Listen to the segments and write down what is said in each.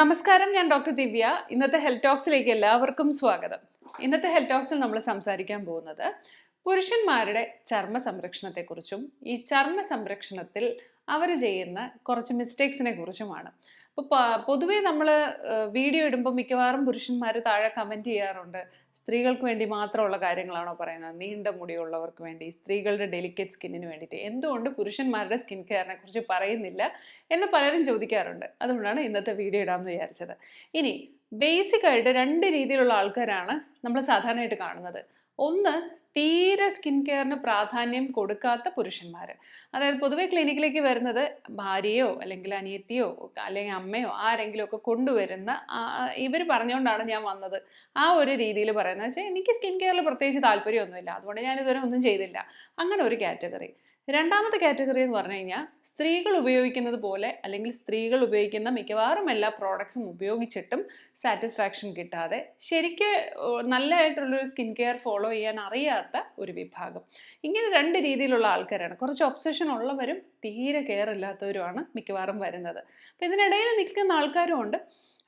നമസ്കാരം ഞാൻ ഡോക്ടർ ദിവ്യ. ഇന്നത്തെ ഹെൽത്ത് ടോക്സിലേക്ക് എല്ലാവർക്കും സ്വാഗതം. ഇന്നത്തെ ഹെൽത്ത് ടോക്സിൽ നമ്മൾ സംസാരിക്കാൻ പോകുന്നത് പുരുഷന്മാരുടെ ചർമ്മ സംരക്ഷണത്തെക്കുറിച്ചും ഈ ചർമ്മ സംരക്ഷണത്തിൽ അവർ ചെയ്യുന്ന കുറച്ച് മിസ്റ്റേക്സിനെ കുറിച്ചുമാണ്. അപ്പോൾ പൊതുവേ നമ്മൾ വീഡിയോ ഇടുമ്പോൾ മിക്കവാറും പുരുഷന്മാർ താഴെ കമന്റ് ചെയ്യാറുണ്ട്. സ്ത്രീകൾക്ക് വേണ്ടി മാത്രമുള്ള കാര്യങ്ങളാണോ പറയുന്നത്? നീണ്ട മുടിയുള്ളവർക്ക് വേണ്ടി സ്ത്രീകളുടെ ഡെലിക്കേറ്റ് സ്കിന്നിന് വേണ്ടിയിട്ട്. എന്തുകൊണ്ട് പുരുഷന്മാരുടെ സ്കിൻ കെയറിനെ കുറിച്ച് പറയുന്നില്ല എന്ന് പലരും ചോദിക്കാറുണ്ട്. അതുകൊണ്ടാണ് ഇന്നത്തെ വീഡിയോ ഇടാമെന്ന് വിചാരിച്ചത്. ഇനി ബേസിക്കായിട്ട് രണ്ട് രീതിയിലുള്ള ആൾക്കാരാണ് നമ്മൾ സാധാരണയായിട്ട് കാണുന്നത്. ഒന്ന് തീരെ സ്കിൻ കെയറിന് പ്രാധാന്യം കൊടുക്കാത്ത പുരുഷന്മാർ അതായത് പൊതുവേ ക്ലിനിക്കിലേക്ക് വരുന്നത് ഭാര്യയോ അല്ലെങ്കിൽ അനിയത്തിയോ അല്ലെങ്കിൽ അമ്മയോ ആരെങ്കിലും ഒക്കെ കൊണ്ടുവരുന്ന ഇവർ പറഞ്ഞുകൊണ്ടാണ് ഞാൻ വന്നത്. ആ ഒരു രീതിയിൽ പറയുന്നത്. വെച്ചാൽ എനിക്ക് സ്കിൻ കെയറിൽ പ്രത്യേകിച്ച് താല്പര്യമൊന്നുമില്ല. അതുകൊണ്ട് ഞാൻ ഇതുവരെ ഒന്നും ചെയ്തില്ല. അങ്ങനെ ഒരു കാറ്റഗറി. രണ്ടാമത്തെ കാറ്റഗറി എന്ന് പറഞ്ഞു കഴിഞ്ഞാൽ സ്ത്രീകൾ ഉപയോഗിക്കുന്നത് പോലെ അല്ലെങ്കിൽ സ്ത്രീകൾ ഉപയോഗിക്കുന്ന മിക്കവാറും എല്ലാ പ്രോഡക്ട്സും ഉപയോഗിച്ചിട്ടും സാറ്റിസ്ഫാക്ഷൻ കിട്ടാതെ ശരിക്ക് നല്ലതായിട്ടുള്ളൊരു സ്കിൻ കെയർ ഫോളോ ചെയ്യാൻ അറിയാത്ത ഒരു വിഭാഗം. ഇങ്ങനെ രണ്ട് രീതിയിലുള്ള ആൾക്കാരാണ്. കുറച്ച് ഒബ്സഷൻ ഉള്ളവരും തീരെ കെയർ ഇല്ലാത്തവരുമാണ് മിക്കവാറും വരുന്നത്. അപ്പോൾ ഇതിനിടയിൽ നിൽക്കുന്ന ആൾക്കാരും ഉണ്ട്.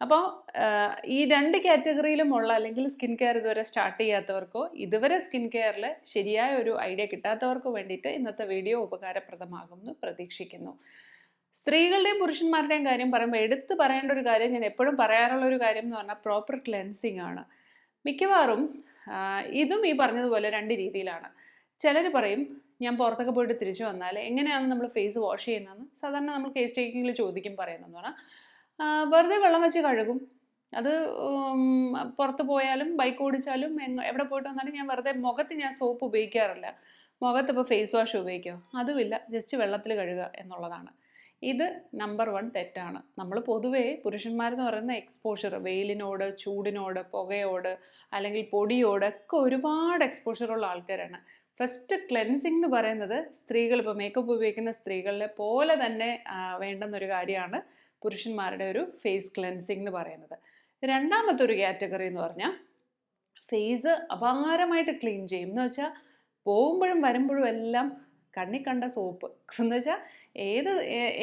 അപ്പോൾ ഈ രണ്ട് കാറ്റഗറിയിലുമുള്ള അല്ലെങ്കിൽ സ്കിൻ കെയർ ഇതുവരെ സ്റ്റാർട്ട് ചെയ്യാത്തവർക്കോ ഇതുവരെ സ്കിൻ കെയറിൽ ശരിയായ ഒരു ഐഡിയ കിട്ടാത്തവർക്കോ വേണ്ടിയിട്ട് ഇന്നത്തെ വീഡിയോ ഉപകാരപ്രദമാകുമെന്ന് പ്രതീക്ഷിക്കുന്നു. സ്ത്രീകളുടെയും പുരുഷന്മാരുടെയും കാര്യം പറയുമ്പോൾ എടുത്തു പറയേണ്ട ഒരു കാര്യം ഞാൻ എപ്പോഴും പറയാറുള്ള ഒരു കാര്യം എന്ന് പറഞ്ഞാൽ പ്രോപ്പർ ക്ലെൻസിങ് ആണ്. മിക്കവാറും ഇതും ഈ പറഞ്ഞതുപോലെ രണ്ട് രീതിയിലാണ്. ചിലർ പറയും ഞാൻ പുറത്തൊക്കെ പോയിട്ട് തിരിച്ചു വന്നാൽ എങ്ങനെയാണ് നമ്മൾ ഫേസ് വാഷ് ചെയ്യുന്നതെന്ന്? സാധാരണ നമ്മൾ കേസ് ടേക്കിങ്ങിൽ ചോദിക്കും പറയുന്നതെന്ന് പറഞ്ഞാൽ വെറുതെ വെള്ളം വെച്ച് കഴുകും. അത് പുറത്ത് പോയാലും ബൈക്ക് ഓടിച്ചാലും എവിടെ പോയിട്ട് വന്നാലും ഞാൻ വെറുതെ മുഖത്ത് ഞാൻ സോപ്പ് ഉപയോഗിക്കാറില്ല. മുഖത്ത് ഇപ്പോൾ ഫേസ് വാഷ് ഉപയോഗിക്കോ? അതുമില്ല. ജസ്റ്റ് വെള്ളത്തിൽ കഴുകുക എന്നുള്ളതാണ്. ഇത് നമ്പർ വൺ തെറ്റാണ്. നമ്മൾ പൊതുവേ പുരുഷന്മാരെന്ന് പറയുന്ന എക്സ്പോഷർ വെയിലിനോട് ചൂടിനോട് പുകയോട് അല്ലെങ്കിൽ പൊടിയോട് ഒക്കെ ഒരുപാട് എക്സ്പോഷറുള്ള ആൾക്കാരാണ്. ഫസ്റ്റ് ക്ലെൻസിങ് എന്ന് പറയുന്നത് സ്ത്രീകൾ ഇപ്പോൾ മേക്കപ്പ് ഉപയോഗിക്കുന്ന സ്ത്രീകളെ പോലെ തന്നെ വേണ്ടുന്നൊരു കാര്യമാണ്. പുരുഷന്മാരുടെ ഒരു ഫേസ് ക്ലെൻസിങ് എന്ന് പറയുന്നത്. രണ്ടാമത്തെ ഒരു കാറ്റഗറി എന്ന് പറഞ്ഞാൽ ഫേസ് അപാരമായിട്ട് ക്ലീൻ ചെയ്യും. എന്ന് വെച്ചാൽ പോകുമ്പോഴും വരുമ്പോഴും എല്ലാം കണ്ണി കണ്ട സോപ്പ് എന്ന് വെച്ചാൽ ഏത്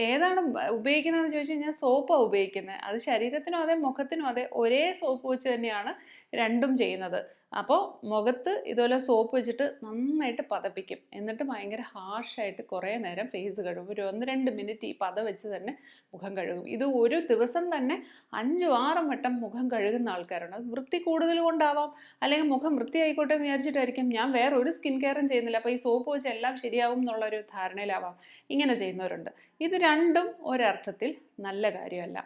ഏതാണ് ഉപയോഗിക്കുന്നതെന്ന് ചോദിച്ചു കഴിഞ്ഞാൽ സോപ്പാണ് ഉപയോഗിക്കുന്നത് അത് ശരീരത്തിനും അതെ മുഖത്തിനും അതെ ഒരേ സോപ്പ് വെച്ച് തന്നെയാണ് രണ്ടും ചെയ്യുന്നത്. അപ്പോൾ മുഖത്ത് ഇതുപോലെ സോപ്പ് വെച്ചിട്ട് നന്നായിട്ട് പതപ്പിക്കും. എന്നിട്ട് ഭയങ്കര ഹാർഷായിട്ട് കുറേ നേരം ഫേസ് കഴുകും. ഒരു ഒന്ന് രണ്ട് മിനിറ്റ് ഈ പത വെച്ച് തന്നെ മുഖം കഴുകും. ഇത് ഒരു ദിവസം തന്നെ അഞ്ചും ആറും വട്ടം മുഖം കഴുകുന്ന ആൾക്കാരുണ്ട്. അത് വൃത്തി കൂടുതൽ കൊണ്ടാവാം. അല്ലെങ്കിൽ മുഖം വൃത്തിയായിക്കോട്ടെ എന്ന് വിചാരിച്ചിട്ടായിരിക്കും. ഞാൻ വേറെ ഒരു സ്കിൻ കെയറും ചെയ്യുന്നില്ല. അപ്പോൾ ഈ സോപ്പ് വെച്ച് എല്ലാം ശരിയാവും എന്നുള്ളൊരു ധാരണയിലാവാം. ഇങ്ങനെ ചെയ്യുന്നവരുണ്ട്. ഇത് രണ്ടും ഒരർത്ഥത്തിൽ നല്ല കാര്യമല്ല.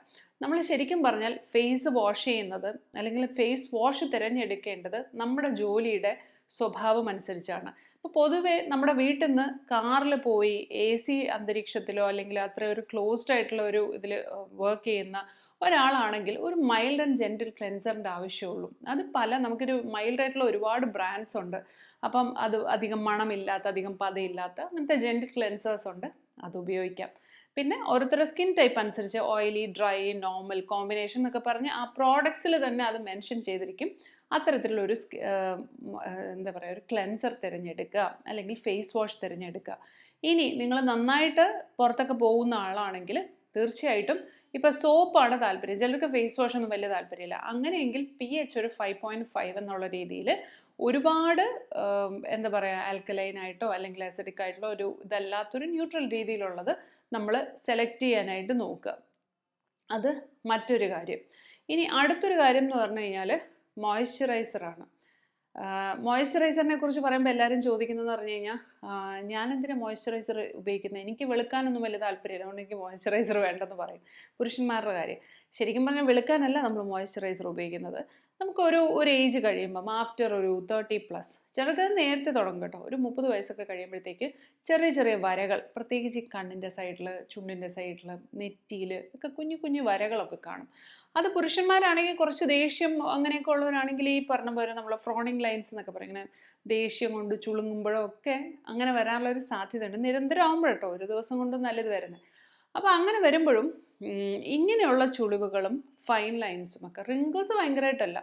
നമ്മൾ ശരിക്കും പറഞ്ഞാൽ ഫേസ് വാഷ് ചെയ്യുന്നത് അല്ലെങ്കിൽ ഫേസ് വാഷ് തിരഞ്ഞെടുക്കേണ്ടത് നമ്മുടെ ജോലിയുടെ സ്വഭാവം അനുസരിച്ചാണ്. അപ്പോൾ പൊതുവെ നമ്മുടെ വീട്ടിൽ നിന്ന് കാറിൽ പോയി എ സി അന്തരീക്ഷത്തിലോ അല്ലെങ്കിൽ അത്ര ഒരു ക്ലോസ്ഡ് ആയിട്ടുള്ള ഒരു ഇതിൽ വർക്ക് ചെയ്യുന്ന ഒരാളാണെങ്കിൽ ഒരു മൈൽഡ് ആൻഡ് ജെന്റിൽ ക്ലെൻസറിന്റെ ആവശ്യമുള്ളൂ. അത് പല നമുക്കൊരു മൈൽഡ് ആയിട്ടുള്ള ഒരുപാട് ബ്രാൻഡ്സ് ഉണ്ട്. അപ്പം അത് അധികം മണമില്ലാത്ത അധികം പതയില്ലാത്ത അങ്ങനത്തെ ജെന്റിൽ ക്ലെൻസേഴ്സ് ഉണ്ട്. അത് ഉപയോഗിക്കാം. പിന്നെ ഓരോരുത്തരുടെ സ്കിൻ ടൈപ്പ് അനുസരിച്ച് ഓയിലി ഡ്രൈ നോർമൽ കോമ്പിനേഷൻ എന്നൊക്കെ പറഞ്ഞ് ആ പ്രോഡക്ട്സിൽ തന്നെ അത് മെൻഷൻ ചെയ്തിരിക്കും. അത്തരത്തിലുള്ളൊരു എന്താ പറയുക ഒരു ക്ലെൻസർ തിരഞ്ഞെടുക്കുക അല്ലെങ്കിൽ ഫേസ് വാഷ് തിരഞ്ഞെടുക്കുക. ഇനി നിങ്ങൾ നന്നായിട്ട് പുറത്തൊക്കെ പോകുന്ന ആളാണെങ്കിൽ തീർച്ചയായിട്ടും ഇപ്പോൾ സോപ്പാണ് താല്പര്യം. ചിലർക്ക് ഫേസ് വാഷ് ഒന്നും വലിയ താല്പര്യമില്ല. അങ്ങനെയെങ്കിൽ പി എച്ച് ഒരു ഫൈവ് പോയിന്റ് ഫൈവ് എന്നുള്ള രീതിയിൽ ഒരുപാട് എന്താ പറയുക ആൽക്കലൈൻ ആയിട്ടോ അല്ലെങ്കിൽ അസിഡിക് ആയിട്ടുള്ള ഒരു ഇതല്ലാത്തൊരു ന്യൂട്രൽ രീതിയിലുള്ളത് നമ്മൾ സെലക്ട് ചെയ്യാനായിട്ട് നോക്കുക. അത് മറ്റൊരു കാര്യം. ഇനി അടുത്തൊരു കാര്യം എന്ന് പറഞ്ഞു കഴിഞ്ഞാൽ മോയ്സ്ചറൈസറാണ് മോയ്സ്ചറൈസറിനെ കുറിച്ച് പറയുമ്പോൾ എല്ലാവരും ചോദിക്കുന്നതെന്ന് പറഞ്ഞു കഴിഞ്ഞാൽ ഞാൻ എന്തിനാണ് മോയ്സ്ചറൈസർ ഉപയോഗിക്കുന്നത് എനിക്ക് വെളുക്കാനൊന്നും വലിയ താല്പര്യമില്ല. അതുകൊണ്ട് എനിക്ക് മോയ്സ്ചറൈസർ വേണ്ടെന്ന് പറയും. പുരുഷന്മാരുടെ കാര്യം. ശരിക്കും പറഞ്ഞാൽ വെളുക്കാനല്ല നമ്മൾ മോയ്സ്ചറൈസർ ഉപയോഗിക്കുന്നത്. നമുക്കൊരു ഒരു ഏജ് കഴിയുമ്പം ആഫ്റ്റർ ഒരു തേർട്ടി പ്ലസ് ചിലർക്ക് നേരത്തെ തുടങ്ങും കേട്ടോ. ഒരു മുപ്പത് വയസ്സൊക്കെ കഴിയുമ്പോഴത്തേക്ക് ചെറിയ ചെറിയ വരകൾ പ്രത്യേകിച്ച് ഈ കണ്ണിന്റെ സൈഡിൽ ചുണ്ടിന്റെ സൈഡിൽ നെറ്റിയിൽ ഒക്കെ കുഞ്ഞു കുഞ്ഞു വരകളൊക്കെ കാണും. അത് പുരുഷന്മാരാണെങ്കിൽ കുറച്ച് ദേഷ്യം അങ്ങനെയൊക്കെ ഉള്ളവരാണെങ്കിൽ ഈ പറഞ്ഞ പോലെ നമ്മൾ ഫ്രോണിങ് ലൈൻസ് എന്നൊക്കെ പറയും. ഇങ്ങനെ ദേഷ്യം കൊണ്ട് ചുളുങ്ങുമ്പോഴോ ഒക്കെ അങ്ങനെ വരാനുള്ള ഒരു സാധ്യതയുണ്ട്. നിരന്തരം ആകുമ്പോഴട്ടോ ഒരു ദിവസം കൊണ്ടൊന്നും നല്ലത് വരുന്നത്. അപ്പോൾ അങ്ങനെ വരുമ്പോഴും ഇങ്ങനെയുള്ള ചുളിവുകളും ഫൈൻ ലൈൻസും ഒക്കെ റിങ്കിൾസ് ഭയങ്കരമായിട്ടല്ല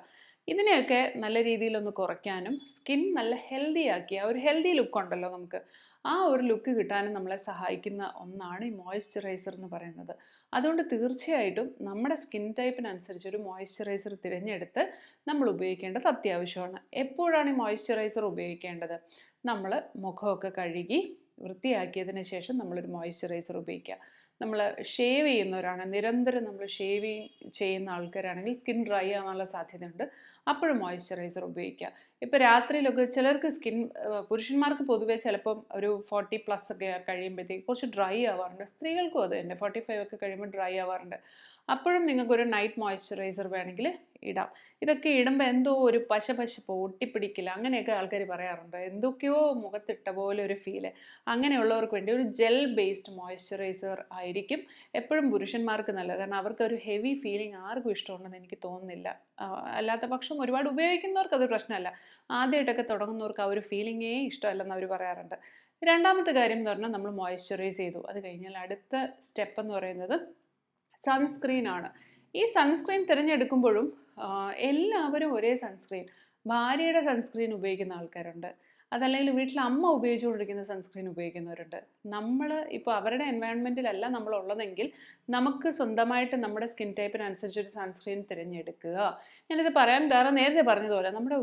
ഇതിനെയൊക്കെ നല്ല രീതിയിലൊന്ന് കുറയ്ക്കാനും സ്കിൻ നല്ല ഹെൽത്തി ആക്കി ആ ഒരു ഹെൽത്തി ലുക്ക് ഉണ്ടല്ലോ നമുക്ക് ആ ഒരു ലുക്ക് കിട്ടാനും നമ്മളെ സഹായിക്കുന്ന ഒന്നാണ് ഈ മോയ്സ്ചറൈസർ എന്ന് പറയുന്നത്. അതുകൊണ്ട് തീർച്ചയായിട്ടും നമ്മുടെ സ്കിൻ ടൈപ്പിനനുസരിച്ച് ഒരു മോയ്സ്ചറൈസർ തിരഞ്ഞെടുത്ത് നമ്മൾ ഉപയോഗിക്കേണ്ടത് അത്യാവശ്യമാണ്. എപ്പോഴാണ് ഈ മോയ്സ്ചറൈസർ ഉപയോഗിക്കേണ്ടത്? നമ്മൾ മുഖമൊക്കെ കഴുകി വൃത്തിയാക്കിയതിന് ശേഷം നമ്മളൊരു മോയ്സ്ചറൈസർ ഉപയോഗിക്കുക. നമ്മൾ ഷേവ് ചെയ്യുന്നവരാണ്. നിരന്തരം നമ്മൾ ഷേവ് ചെയ്യുന്ന ആൾക്കാരാണെങ്കിൽ സ്കിൻ ഡ്രൈ ആവാനുള്ള സാധ്യതയുണ്ട്. അപ്പോഴും മോയ്സ്ചറൈസർ ഉപയോഗിക്കുക. ഇപ്പോൾ രാത്രിയിലൊക്കെ ചിലർക്ക് സ്കിൻ പുരുഷന്മാർക്ക് പൊതുവേ ചിലപ്പം ഒരു ഫോർട്ടി പ്ലസ് ഒക്കെ കഴിയുമ്പോഴത്തേക്ക് കുറച്ച് ഡ്രൈ ആവാറുണ്ട്. സ്ത്രീകൾക്കും അത് തന്നെ. ഫോർട്ടി ഫൈവ് ഒക്കെ കഴിയുമ്പോൾ ഡ്രൈ ആവാറുണ്ട്. അപ്പോഴും നിങ്ങൾക്കൊരു നൈറ്റ് മോയ്സ്ചറൈസർ വേണമെങ്കിൽ ഇടാം. ഇതൊക്കെ ഇടുമ്പോൾ എന്തോ ഒരു പശ പശപ്പ് ഒട്ടിപ്പിടിക്കില്ല അങ്ങനെയൊക്കെ ആൾക്കാർ പറയാറുണ്ട്. എന്തൊക്കെയോ മുഖത്തിട്ട പോലെ ഒരു ഫീൽ അങ്ങനെയുള്ളവർക്ക് വേണ്ടി ഒരു ജെൽ ബേസ്ഡ് മോയ്സ്ചറൈസർ ആയിരിക്കും എപ്പോഴും പുരുഷന്മാർക്ക് നല്ലത്. കാരണം അവർക്ക് ഒരു ഹെവി ഫീലിംഗ് ആർക്കും ഇഷ്ടമുണ്ടെന്ന് എനിക്ക് തോന്നുന്നില്ല. അല്ലാത്ത പക്ഷം ഒരുപാട് ഉപയോഗിക്കുന്നവർക്ക് അതൊരു പ്രശ്നമല്ല. ആദ്യമായിട്ടൊക്കെ തുടങ്ങുന്നവർക്ക് ആ ഒരു ഫീലിങ്ങേ ഇഷ്ടമല്ലെന്ന് അവർ പറയാറുണ്ട്. രണ്ടാമത്തെ കാര്യം എന്ന് പറഞ്ഞാൽ നമ്മൾ മോയ്സ്ചറൈസ് ചെയ്തു. അത് കഴിഞ്ഞാൽ അടുത്ത സ്റ്റെപ്പ് എന്ന് പറയുന്നത് സൺസ്ക്രീൻ ആണ്. ഈ സൺസ്ക്രീൻ തിരഞ്ഞെടുക്കുമ്പോഴും എല്ലാവരും ഒരേ സൺസ്ക്രീൻ ഭാര്യയുടെ സൺസ്ക്രീൻ ഉപയോഗിക്കുന്ന ആൾക്കാരുണ്ട്. അതല്ലെങ്കിൽ വീട്ടിൽ അമ്മ ഉപയോഗിച്ചുകൊണ്ടിരിക്കുന്ന സൺസ്ക്രീൻ ഉപയോഗിക്കുന്നവരുണ്ട്. നമ്മൾ ഇപ്പോൾ അവരുടെ എൻവയോൺമെന്റിലല്ല നമ്മൾ ഉള്ളതെങ്കിൽ നമുക്ക് സ്വന്തമായിട്ട് നമ്മുടെ സ്കിൻ ടൈപ്പിനനുസരിച്ച് ഒരു സൺസ്ക്രീൻ തിരഞ്ഞെടുക്കുക. ഞാനിത് പറയാൻ വേറെ നേരത്തെ പറഞ്ഞതുപോലെ നമ്മുടെ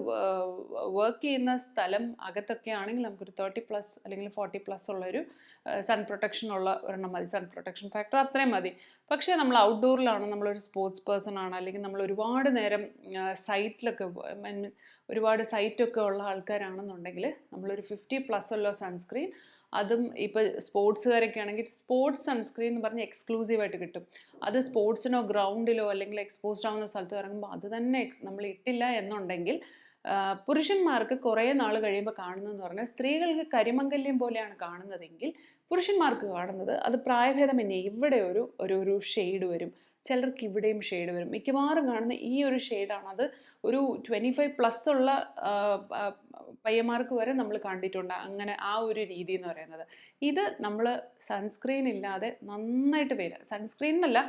വർക്ക് ചെയ്യുന്ന സ്ഥലം അകത്തൊക്കെ ആണെങ്കിൽ നമുക്കൊരു തേർട്ടി പ്ലസ് അല്ലെങ്കിൽ ഫോർട്ടി പ്ലസ് ഉള്ളൊരു സൺ പ്രൊട്ടക്ഷൻ ഉള്ള ഒരെണ്ണം മതി. സൺ പ്രൊട്ടക്ഷൻ ഫാക്ടർ അത്രയും മതി. പക്ഷേ നമ്മൾ ഔട്ട്ഡോറിലാണ് നമ്മളൊരു സ്പോർട്സ് പേഴ്സൺ ആണ് അല്ലെങ്കിൽ നമ്മൾ ഒരുപാട് നേരം സൈറ്റിലൊക്കെ ഒരുപാട് സൈറ്റൊക്കെ ഉള്ള ആൾക്കാരാണെന്നുണ്ടെങ്കിൽ നമ്മളൊരു ഫിഫ്റ്റി പ്ലസ് ഉള്ള സൺസ്ക്രീൻ അതും ഇപ്പോൾ സ്പോർട്സുകാരൊക്കെ ആണെങ്കിൽ സ്പോർട്സ് സൺസ്ക്രീൻ എന്ന് പറഞ്ഞ് എക്സ്ക്ലൂസീവായിട്ട് കിട്ടും. അത് സ്പോർട്സിനോ ഗ്രൗണ്ടിലോ അല്ലെങ്കിൽ എക്സ്പോസ്ഡ് ആവുന്ന സ്ഥലത്തോ ഇറങ്ങുമ്പോൾ അത് തന്നെ നമ്മൾ ഇട്ടില്ല എന്നുണ്ടെങ്കിൽ പുരുഷന്മാർക്ക് കുറേ നാൾ കഴിയുമ്പോൾ കാണുന്നതെന്ന് പറഞ്ഞാൽ സ്ത്രീകൾക്ക് കരിമംഗല്യം പോലെയാണ് കാണുന്നതെങ്കിൽ പുരുഷന്മാർക്ക് കാണുന്നത് അത് പ്രായഭേദമന്യേ ഇവിടെ ഒരു ഒരു ഒരു ഷെയ്ഡ് വരും. ചിലർക്ക് ഇവിടെയും ഷെയ്ഡ് വരും. മിക്കവാറും കാണുന്ന ഈ ഒരു ഷെയ്ഡാണ് അത് ഒരു ട്വന്റി ഫൈവ് പ്ലസ് ഉള്ള പയ്യന്മാർക്ക് വരെ നമ്മൾ കണ്ടിട്ടുണ്ട് അങ്ങനെ ആ ഒരു രീതി എന്ന് പറയുന്നത്. ഇത് നമ്മൾ സൺസ്ക്രീൻ ഇല്ലാതെ നന്നായിട്ട് വരിക സൺസ്ക്രീൻ എന്നല്ല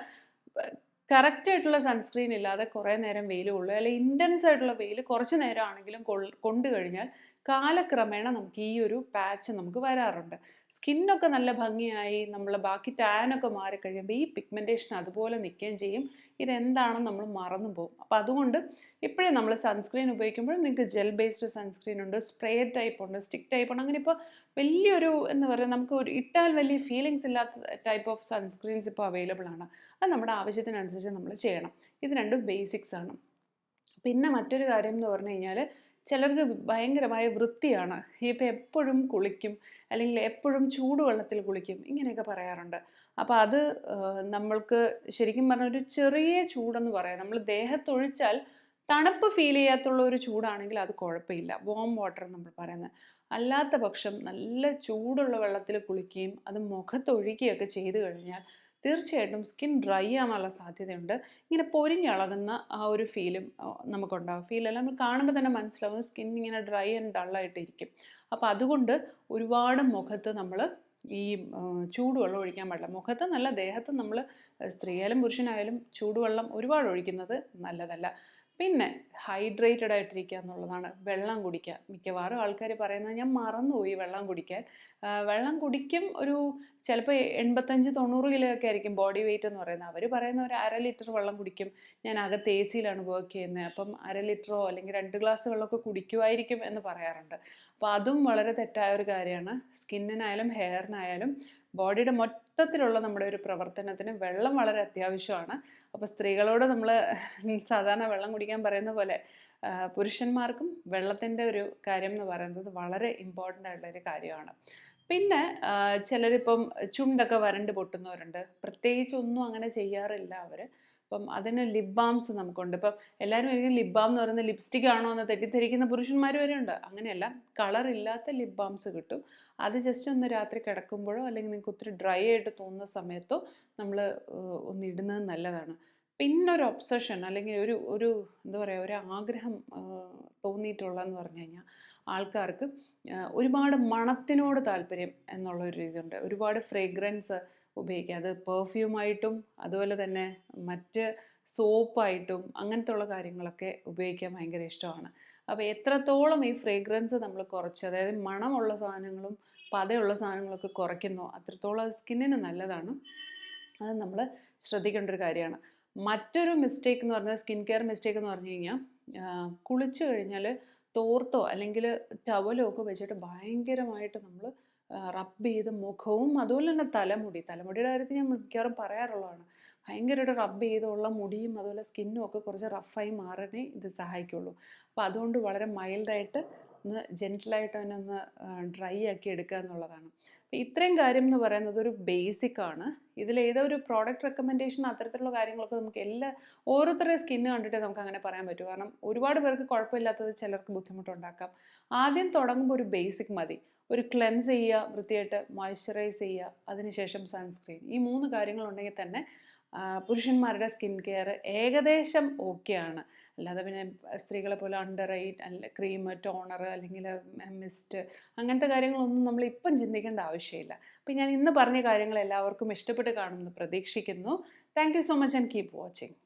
കറക്റ്റ് ആയിട്ടുള്ള സൺസ്ക്രീൻ ഇല്ലാതെ കുറേ നേരം വെയിൽ കൊള്ളുക അല്ലെങ്കിൽ ഇന്റൻസ് ആയിട്ടുള്ള വെയിൽ കുറച്ച് നേരം ആണെങ്കിലും കൊണ്ടു കഴിഞ്ഞാൽ കാലക്രമേണ നമുക്ക് ഈ ഒരു പാച്ച് നമുക്ക് വരാറുണ്ട്. സ്കിന്നൊക്കെ നല്ല ഭംഗിയായി നമ്മൾ ബാക്കി ടാനൊക്കെ മാറിക്കഴിയുമ്പോൾ ഈ പിഗ്മെന്റേഷൻ അതുപോലെ നിൽക്കുകയും ചെയ്യും. ഇതെന്താണെന്ന് നമ്മൾ മറന്നു പോകും. അപ്പോൾ അതുകൊണ്ട് ഇപ്പോഴും നമ്മൾ സൺസ്ക്രീൻ ഉപയോഗിക്കുമ്പോൾ നിങ്ങൾക്ക് ജെൽ ബേസ്ഡ് സൺസ്ക്രീൻ ഉണ്ട് സ്പ്രേ ടൈപ്പ് ഉണ്ട് സ്റ്റിക്ക് ടൈപ്പ് ഉണ്ട്. അങ്ങനെ ഇപ്പോൾ വലിയൊരു എന്ന് പറയുക നമുക്ക് ഒരു ഇട്ടാൽ വലിയ ഫീലിങ്സ് ഇല്ലാത്ത ടൈപ്പ് ഓഫ് സൺസ്ക്രീൻസ് ഇപ്പോൾ അവൈലബിൾ ആണ്. അത് നമ്മുടെ ആവശ്യത്തിനനുസരിച്ച് നമ്മൾ ചെയ്യണം. ഇത് രണ്ടും ബേസിക്സ് ആണ്. പിന്നെ മറ്റൊരു കാര്യം എന്ന് പറഞ്ഞു കഴിഞ്ഞാൽ ചിലർക്ക് ഭയങ്കരമായ വൃത്തിയാണ്. ഇപ്പം എപ്പോഴും കുളിക്കും അല്ലെങ്കിൽ എപ്പോഴും ചൂടുവെള്ളത്തിൽ കുളിക്കും ഇങ്ങനെയൊക്കെ പറയാറുണ്ട്. അപ്പോൾ അത് നമ്മൾക്ക് ശരിക്കും പറഞ്ഞാൽ ഒരു ചെറിയ ചൂടെന്ന് പറയാം. നമ്മൾ ദേഹത്തൊഴിച്ചാൽ തണുപ്പ് ഫീൽ ചെയ്യാത്തുള്ള ഒരു ചൂടാണെങ്കിൽ അത് കുഴപ്പമില്ല. വോം വാട്ടർ നമ്മൾ പറയുന്നത്. അല്ലാത്ത പക്ഷം നല്ല ചൂടുള്ള വെള്ളത്തിൽ കുളിക്കുകയും അത് മുഖത്തൊഴിക്കുകയൊക്കെ ചെയ്തു കഴിഞ്ഞാൽ തീർച്ചയായിട്ടും സ്കിൻ ഡ്രൈ ആവാനുള്ള സാധ്യതയുണ്ട്. ഇങ്ങനെ പൊരിഞ്ഞളകുന്ന ആ ഒരു ഫീലും നമുക്കുണ്ടാകും ഫീലല്ല നമ്മൾ കാണുമ്പോൾ തന്നെ മനസ്സിലാവും സ്കിൻ ഇങ്ങനെ ഡ്രൈ ആൻഡ് ഡള്ളായിട്ടിരിക്കും അപ്പോൾ അതുകൊണ്ട് ഒരുപാട് മുഖത്ത് നമ്മൾ ഈ ചൂടുവെള്ളം ഒഴിക്കാൻ പാടില്ല. മുഖത്ത് നല്ല ദേഹത്ത് നമ്മൾ സ്ത്രീയായാലും പുരുഷനായാലും ചൂടുവെള്ളം ഒരുപാട് ഒഴിക്കുന്നത് നല്ലതല്ല. പിന്നെ ഹൈഡ്രേറ്റഡ് ആയിട്ടിരിക്കുക എന്നുള്ളതാണ്. വെള്ളം കുടിക്കുക. മിക്കവാറും ആൾക്കാർ പറയുന്നത് ഞാൻ മറന്നുപോയി വെള്ളം കുടിക്കാൻ. വെള്ളം കുടിക്കും ഒരു ചിലപ്പോൾ എൺപത്തഞ്ച് തൊണ്ണൂറ് കിലോ ഒക്കെ ആയിരിക്കും ബോഡി വെയിറ്റ് എന്ന് പറയുന്നത്. അവർ പറയുന്ന ഒരു അര ലിറ്റർ വെള്ളം കുടിക്കും. ഞാൻ അകത്ത് എ സിയിലാണ് വർക്ക് ചെയ്യുന്നത്. അപ്പം അര ലിറ്ററോ അല്ലെങ്കിൽ രണ്ട് ഗ്ലാസ് വെള്ളമൊക്കെ കുടിക്കുമായിരിക്കും എന്ന് പറയാറുണ്ട്. അപ്പോൾ അതും വളരെ തെറ്റായ ഒരു കാര്യമാണ്. സ്കിന്നിനായാലും ഹെയറിനായാലും ബോഡിയുടെ മൊത്തത്തിലുള്ള നമ്മുടെ ഒരു പ്രവർത്തനത്തിന് വെള്ളം വളരെ അത്യാവശ്യമാണ്. അപ്പോൾ സ്ത്രീകളോട് നമ്മൾ സാധാരണ വെള്ളം കുടിക്കാൻ പറയുന്ന പോലെ പുരുഷന്മാർക്കും വെള്ളത്തിന്റെ ഒരു കാര്യം എന്ന് പറയുന്നത് വളരെ ഇമ്പോർട്ടന്റ് ആയിട്ടുള്ളൊരു കാര്യമാണ്. പിന്നെ ചിലരിപ്പം ചുണ്ടൊക്കെ വരണ്ട് പൊട്ടുന്നവരുണ്ട്. പ്രത്യേകിച്ച് ഒന്നും അങ്ങനെ ചെയ്യാറില്ല അവർ അപ്പം അതിന് ലിപ് ബാംസ് നമുക്കുണ്ട്. ഇപ്പം എല്ലാവരും ഒരിക്കലും ലിപ് ബാം എന്ന് പറയുന്നത് ലിപ്സ്റ്റിക് ആണോ എന്ന് തെറ്റിദ്ധരിക്കുന്ന പുരുഷന്മാർ വരെ ഉണ്ട്. അങ്ങനെയല്ല കളർ ഇല്ലാത്ത ലിപ് ബാംസ് കിട്ടും. അത് ജസ്റ്റ് ഒന്ന് രാത്രി കിടക്കുമ്പോഴോ അല്ലെങ്കിൽ നിങ്ങൾക്ക് ഒത്തിരി ഡ്രൈ ആയിട്ട് തോന്നുന്ന സമയത്തോ നമ്മൾ ഒന്ന് ഇടുന്നത് നല്ലതാണ്. പിന്നെ ഒരു ഒബ്സഷൻ അല്ലെങ്കിൽ ഒരു ഒരു എന്താ പറയുക ഒരു ആഗ്രഹം തോന്നിയിട്ടുള്ളതെന്ന് പറഞ്ഞു കഴിഞ്ഞാൽ ആൾക്കാർക്ക് ഒരുപാട് മണത്തിനോട് താല്പര്യം എന്നുള്ളൊരു ഇതുണ്ട് ഒരുപാട് ഫ്രേഗ്രൻസ് ഉപയോഗിക്കുക. അത് പെർഫ്യൂമായിട്ടും അതുപോലെ തന്നെ മറ്റ് സോപ്പായിട്ടും അങ്ങനത്തെ ഉള്ള കാര്യങ്ങളൊക്കെ ഉപയോഗിക്കാൻ ഭയങ്കര ഇഷ്ടമാണ്. അപ്പോൾ എത്രത്തോളം ഈ ഫ്രേഗ്രൻസ് നമ്മൾ കുറച്ച് അതായത് മണമുള്ള സാധനങ്ങളും പതയുള്ള സാധനങ്ങളൊക്കെ കുറയ്ക്കുന്നോ അത്രത്തോളം അത് സ്കിന്നിന് നല്ലതാണ്. അത് നമ്മൾ ശ്രദ്ധിക്കേണ്ട ഒരു കാര്യമാണ്. മറ്റൊരു മിസ്റ്റേക്ക് എന്ന് പറഞ്ഞാൽ സ്കിൻ കെയർ മിസ്റ്റേക്ക് എന്ന് പറഞ്ഞു കഴിഞ്ഞാൽ കുളിച്ചു കഴിഞ്ഞാൽ തോർത്തോ അല്ലെങ്കിൽ ടവലോ ഒക്കെ വെച്ചിട്ട് ഭയങ്കരമായിട്ട് നമ്മൾ റബ്ബ് ചെയ്ത് മുഖവും അതുപോലെ തന്നെ തലമുടി. തലമുടിയുടെ കാര്യത്തിൽ ഞാൻ മിക്കവാറും പറയാറുള്ളതാണ്. ഭയങ്കരമായിട്ട് റബ്ബ് ചെയ്തുള്ള മുടിയും അതുപോലെ സ്കിന്നും ഒക്കെ കുറച്ച് റഫായി മാറാനേ ഇത് സഹായിക്കുള്ളൂ. അപ്പോൾ അതുകൊണ്ട് വളരെ മൈൽഡായിട്ട് ഒന്ന് ജെന്റിലായിട്ട് തന്നെ ഒന്ന് ഡ്രൈ ആക്കി എടുക്കുക എന്നുള്ളതാണ്. ഇത്രയും കാര്യം എന്ന് പറയുന്നത് ഒരു ബേസിക് ആണ്. ഇതിൽ ഒരു പ്രോഡക്റ്റ് റെക്കമെൻഡേഷൻ അത്തരത്തിലുള്ള കാര്യങ്ങളൊക്കെ നമുക്ക് എല്ലാ ഓരോരുത്തരുടെയും സ്കിന്ന് കണ്ടിട്ട് നമുക്ക് അങ്ങനെ പറയാൻ പറ്റൂ. കാരണം ഒരുപാട് പേർക്ക് കുഴപ്പമില്ലാത്തത് ചിലർക്ക് ബുദ്ധിമുട്ടുണ്ടാക്കാം. ആദ്യം തുടങ്ങുമ്പോൾ ഒരു ബേസിക് മതി. ഒരു ക്ലെൻസ് ചെയ്യുക വൃത്തിയായിട്ട് മോയ്സ്ചറൈസ് ചെയ്യുക അതിനുശേഷം സൺസ്ക്രീൻ ഈ മൂന്ന് കാര്യങ്ങളുണ്ടെങ്കിൽ തന്നെ പുരുഷന്മാരുടെ സ്കിൻ കെയർ ഏകദേശം ഓക്കെയാണ് അല്ലാതെ പിന്നെ സ്ത്രീകളെ പോലെ അണ്ടർ ഐ അല്ല ക്രീം ടോണർ അല്ലെങ്കിൽ മിസ്റ്റ് അങ്ങനത്തെ കാര്യങ്ങളൊന്നും നമ്മൾ ഇപ്പം ചിന്തിക്കേണ്ട ആവശ്യമില്ല. അപ്പം ഞാൻ ഇന്ന് പറഞ്ഞ കാര്യങ്ങൾ എല്ലാവർക്കും ഇഷ്ടപ്പെട്ട് കാണുമെന്ന് പ്രതീക്ഷിക്കുന്നു. Thank you so much and keep watching